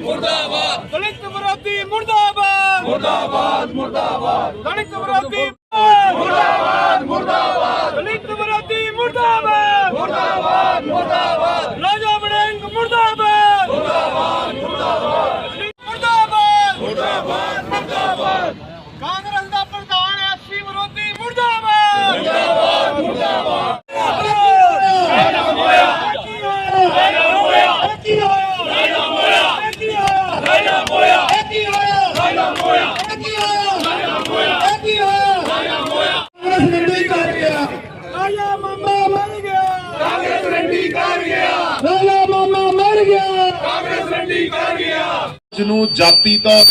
ਮੁਰਦਾਬਾਦ। ਦਲਿਤ ਵਿਰੋਧੀ ਮੁਰਦਾਬਾਦ। ਮੁਰਦਾਬਾਦ ਮੁਰਦਾਬਾਦ। ਦਲਿਤ ਵਿਰੋਧੀ ਮੁਰਦਾਬਾਦ। ਮੁਰਦਾਬਾਦ ਦਲਿਤ ਵਿਰੋਧੀ ਮੁਰਦਾਬਾਦ ਮੁਰਦਾਬਾਦ ਮੁਰਦਾਬਾਦ ਰਾਜਾ ਵੜਿੰਗ ਮੁਰਦਾਬਾਦ ਮੁਰਦਾਬਾਦ ਮੁਰਦਾਬਾਦ ਮੁਰਦਾਬਾਦ ਮੁਰਦਾਬਾਦ ਮੁਰਦਾਬਾਦ ਕਾਂਗਰਸ ਦਾ ਪ੍ਰਧਾਨ ਐਸਸੀ ਵਿਰੋਧੀ ਮੁਰਦਾਬਾਦ ਮੁਰਦਾਬਾਦ ਮੁਰਦਾਬਾਦ ਰਾਜਾ ਮਾਮਾ ਮਰ ਗਿਆ ਕਾਂਗਰਸ ਰੰਡੀ ਕਰ ਗਿਆ ਰਾਜਾ ਮਾਮਾ ਮਰ ਗਿਆ ਕਾਂਗਰਸ ਕਰ ਗਿਆ ਜਿਹਨੂੰ ਜਾਤੀ ਤੌਰ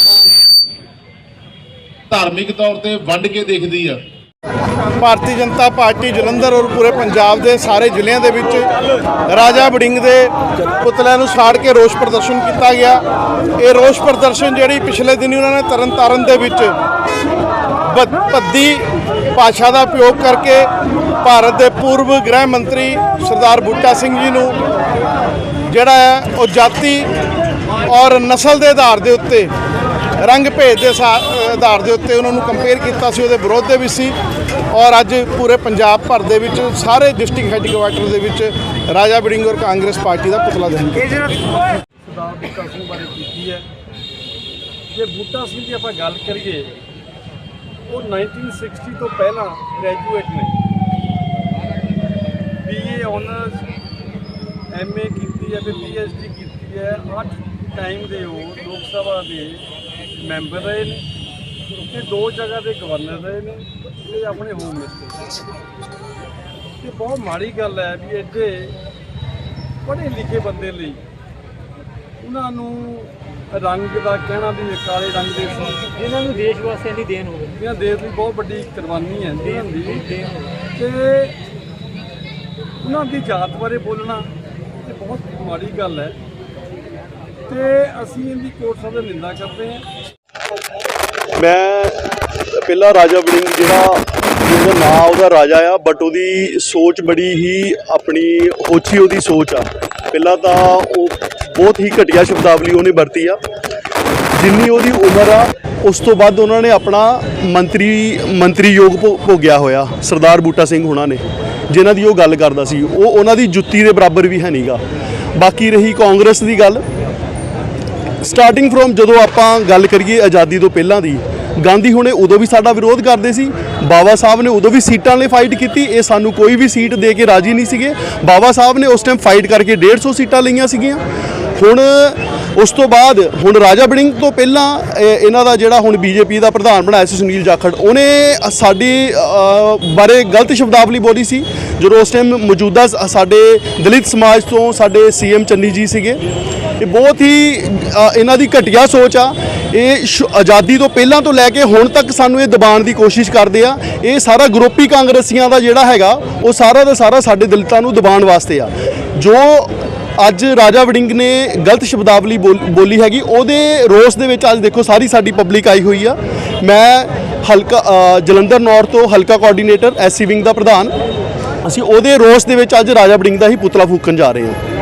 ਧਾਰਮਿਕ ਤੌਰ ਤੇ ਵੰਡ ਕੇ ਦੇਖਦੀ ਆ। ਭਾਰਤੀ ਜਨਤਾ ਪਾਰਟੀ ਜਲੰਧਰ ਔਰ ਪੂਰੇ ਪੰਜਾਬ ਦੇ ਸਾਰੇ ਜ਼ਿਲ੍ਹਿਆਂ ਦੇ ਵਿੱਚ ਰਾਜਾ ਵੜਿੰਗ ਦੇ ਪੁਤਲਿਆਂ ਨੂੰ ਸਾੜ ਕੇ ਰੋਸ ਪ੍ਰਦਰਸ਼ਨ ਕੀਤਾ ਗਿਆ। ਇਹ ਰੋਸ ਪ੍ਰਦਰਸ਼ਨ ਜਿਹੜੀ ਪਿਛਲੇ ਦਿਨੀ ਉਹਨਾਂ ਨੇ ਤਰਨਤਾਰਨ ਦੇ ਵਿੱਚ ਭ- ਭੱਦੀ ਭਾਸ਼ਾ ਦਾ ਉਪਯੋਗ ਕਰਕੇ ਭਾਰਤ ਦੇ ਪੂਰਵ ਗ੍ਰਹਿ ਮੰਤਰੀ ਸਰਦਾਰ ਬੂਟਾ ਸਿੰਘ ਜੀ ਨੂੰ ਜਿਹੜਾ ਹੈ ਉਹ ਜਾਤੀ ਔਰ ਨਸਲ ਦੇ ਆਧਾਰ ਦੇ ਉੱਤੇ, ਰੰਗ ਭੇਦ ਦੇ ਆਧਾਰ ਦੇ ਉੱਤੇ ਉਹਨਾਂ ਨੂੰ ਕੰਪੇਅਰ ਕੀਤਾ ਸੀ, ਉਹਦੇ ਵਿਰੋਧ ਦੇ ਵਿੱਚ ਸੀ। ਔਰ ਅੱਜ ਪੂਰੇ ਪੰਜਾਬ ਭਰ ਦੇ ਵਿੱਚ, ਸਾਰੇ ਡਿਸਟ੍ਰਿਕਟ ਹੈੱਡਕੁਆਟਰ ਦੇ ਵਿੱਚ ਰਾਜਾ ਵੜਿੰਗ ਔਰ ਕਾਂਗਰਸ ਪਾਰਟੀ ਦਾ ਪੁਤਲਾ ਦਹਨ ਕੀਤਾ। ਸਰਦਾਰ ਬੂਟਾ ਸਿੰਘ ਬਾਰੇ ਕੀਤੀ ਹੈ, ਜੇ ਬੂਟਾ ਸਿੰਘ ਦੀ ਆਪਾਂ ਗੱਲ ਕਰੀਏ, ਉਹ 1960 ਤੋਂ ਪਹਿਲਾਂ ਗ੍ਰੈਜੂਏਟ ਨੇ। ਬੀਏ ਆਨਰਸ ਐਮਏ ਕੀਤੀ ਹੈ ਤੇ ਪੀਐਚਡੀ ਕੀਤੀ ਹੈ 8 ਟਾਈਮ ਦੇ ਉਹ ਲੋਕ ਸਭਾ ਦੇ ਮੈਂਬਰ ਰਹੇ ਨੇ। ਤੇ ਦੋ ਜਗ੍ਹਾ ਦੇ ਗਵਰਨਰ ਰਹੇ ਨੇ ਤੇ ਆਪਣੇ ਹੋਮ ਮਿਨਿਸਟਰ ਇਹ ਬਹੁਤ ਮਾੜੀ ਗੱਲ ਹੈ ਵੀ ਐਡੇ ਪੜ੍ਹੇ ਲਿਖੇ ਬੰਦੇ ਲਈ ਉਹਨਾਂ ਨੂੰ ਰੰਗ ਦਾ ਕਹਿਣਾ ਵੀ ਇਹ ਕਾਲੇ ਰੰਗ ਦੇ ਸੀ। ਇਹਨਾਂ ਨੂੰ ਦੇਸ਼ ਵਾਸੀਆਂ ਦੀ ਦੇਣ ਹੋਵੇ। ਇਹਨਾਂ ਦੇਸ਼ ਦੀ ਬਹੁਤ ਵੱਡੀ ਕੁਰਬਾਨੀ ਹੈ ਇਹਨਾਂ ਦੀ ਤੇ ਉਹਨਾਂ ਦੀ ਜਾਤ ਬਾਰੇ ਬੋਲਣਾ ਇਹ ਬਹੁਤ ਮਾੜੀ ਗੱਲ ਹੈ। ਤੇ ਅਸੀਂ ਇਹਦੀ ਕੋਰਟ ਸਾਹਿਬ ਦੀ ਨਿੰਦਾ ਕਰਦੇ ਹਾਂ। ਮੈਂ ਪਹਿਲਾ ਰਾਜਾ ਵੜਿੰਗ ਜਿਹੜਾ ਉਹਦਾ ਨਾਂ ਉਹਦਾ ਰਾਜਾ ਆ ਬਟ ਉਹਦੀ ਸੋਚ ਬੜੀ ਹੀ ਆਪਣੀ ਉੱਚੀ ਉਹਦੀ ਸੋਚ ਆ। ਪਹਿਲਾਂ ਤਾਂ ਉਹ ਬਹੁਤ ਹੀ ਘਟੀਆ ਸ਼ਬਦਾਵਲੀ ਉਹਨੇ ਵਰਤੀ ਆ। ਜਿੰਨੀ ਉਹਦੀ ਉਮਰ ਆ, ਉਸ ਤੋਂ ਬਾਅਦ ਉਹਨਾਂ ਨੇ ਆਪਣਾ ਮੰਤਰੀ ਮੰਤਰੀ ਯੋਗ ਭੋ- ਭੋਗਿਆ ਹੋਇਆ, ਸਰਦਾਰ ਬੂਟਾ ਸਿੰਘ ਹੁਣਾਂ ਨੇ, ਜਿਨ੍ਹਾਂ ਦੀ ਉਹ ਗੱਲ ਕਰਦਾ ਸੀ। ਉਹ ਉਹਨਾਂ ਦੀ ਜੁੱਤੀ ਦੇ ਬਰਾਬਰ ਵੀ ਹੈ ਨਹੀਂਗਾ ਬਾਕੀ ਰਹੀ ਕਾਂਗਰਸ ਦੀ ਗੱਲ ਸਟਾਰਟਿੰਗ ਫਰੋਮ ਜਦੋਂ ਆਪਾਂ ਗੱਲ ਕਰੀਏ ਆਜ਼ਾਦੀ ਤੋਂ ਪਹਿਲਾਂ ਦੀ, ਗਾਂਧੀ ਹੁਣੇ ਉਦੋਂ ਵੀ ਸਾਡਾ ਵਿਰੋਧ ਕਰਦੇ ਸੀ ਬਾਬਾ ਸਾਹਿਬ ਨੇ ਉਦੋਂ ਵੀ ਸੀਟਾਂ ਲਈ ਫਾਈਟ ਕੀਤੀ, ਇਹ ਸਾਨੂੰ ਕੋਈ ਵੀ ਸੀਟ ਦੇ ਕੇ ਰਾਜੀ ਨਹੀਂ ਸੀਗੇ। ਬਾਬਾ ਸਾਹਿਬ ਨੇ ਉਸ ਟਾਈਮ ਫਾਈਟ ਕਰਕੇ 150 ਸੀਟਾਂ ਲਈਆਂ ਸੀਗੀਆਂ। ਹੁਣ ਉਸ ਤੋਂ ਬਾਅਦ, ਹੁਣ ਰਾਜਾ ਬੜਿੰਗ ਤੋਂ ਪਹਿਲਾਂ, ਇਹ- ਇਹਨਾਂ ਦਾ ਜਿਹੜਾ ਹੁਣ ਬੀਜੇਪੀ ਦਾ ਪ੍ਰਧਾਨ ਬਣਾਇਆ ਸੀ ਸੁਨੀਲ ਜਾਖੜ, ਉਹਨੇ ਸਾਡੀ ਬਾਰੇ ਗਲਤ ਸ਼ਬਦਾਵਲੀ ਬੋਲੀ ਸੀ। ਜਦੋਂ ਉਸ ਟਾਈਮ ਮੌਜੂਦਾ ਸਾਡੇ ਦਲਿਤ ਸਮਾਜ ਤੋਂ ਸਾਡੇ ਸੀਐਮ ਚੰਨੀ ਜੀ ਸੀਗੇ ਇਹ ਬਹੁਤ ਹੀ ਇਹਨਾਂ ਦੀ ਘਟੀਆ ਸੋਚ ਆ। ਇਹ ਸ਼ੁ- ਆਜ਼ਾਦੀ ਤੋਂ ਪਹਿਲਾਂ ਤੋਂ ਲੈ ਕੇ ਹੁਣ ਤੱਕ ਸਾਨੂੰ ਇਹ ਦਬਾਉਣ ਦੀ ਕੋਸ਼ਿਸ਼ ਕਰਦੇ ਆ। ਇਹ ਸਾਰਾ ਗਰੁੱਪੀ ਕਾਂਗਰਸੀਆਂ ਦਾ ਜਿਹੜਾ ਹੈਗਾ, ਉਹ ਸਾਰਾ ਦਾ ਸਾਰਾ ਸਾਡੇ ਦਲਿਤਾਂ ਨੂੰ ਦਬਾਉਣ ਵਾਸਤੇ ਆ। ਜੋ ਅੱਜ ਰਾਜਾ ਵੜਿੰਗ ਨੇ ਗਲਤ ਸ਼ਬਦਾਵਲੀ ਬੋਲ- ਬੋਲੀ ਹੈਗੀ, ਉਹਦੇ ਰੋਸ ਦੇ ਵਿੱਚ ਅੱਜ ਦੇਖੋ ਸਾਰੀ ਸਾਡੀ ਪਬਲਿਕ ਆਈ ਹੋਈ ਆ। ਮੈਂ ਹਲਕਾ ਜਲੰਧਰ ਨੌਰਥ ਤੋਂ ਹਲਕਾ ਕੋਆਰਡੀਨੇਟਰ ਐਸਸੀ ਵਿੰਗ ਦਾ ਪ੍ਰਧਾਨ। ਅਸੀਂ ਉਹਦੇ ਰੋਸ ਦੇ ਵਿੱਚ ਅੱਜ ਰਾਜਾ ਵੜਿੰਗ ਦਾ ਹੀ ਪੁਤਲਾ ਫੂਕਣ ਜਾ ਰਹੇ ਹਾਂ।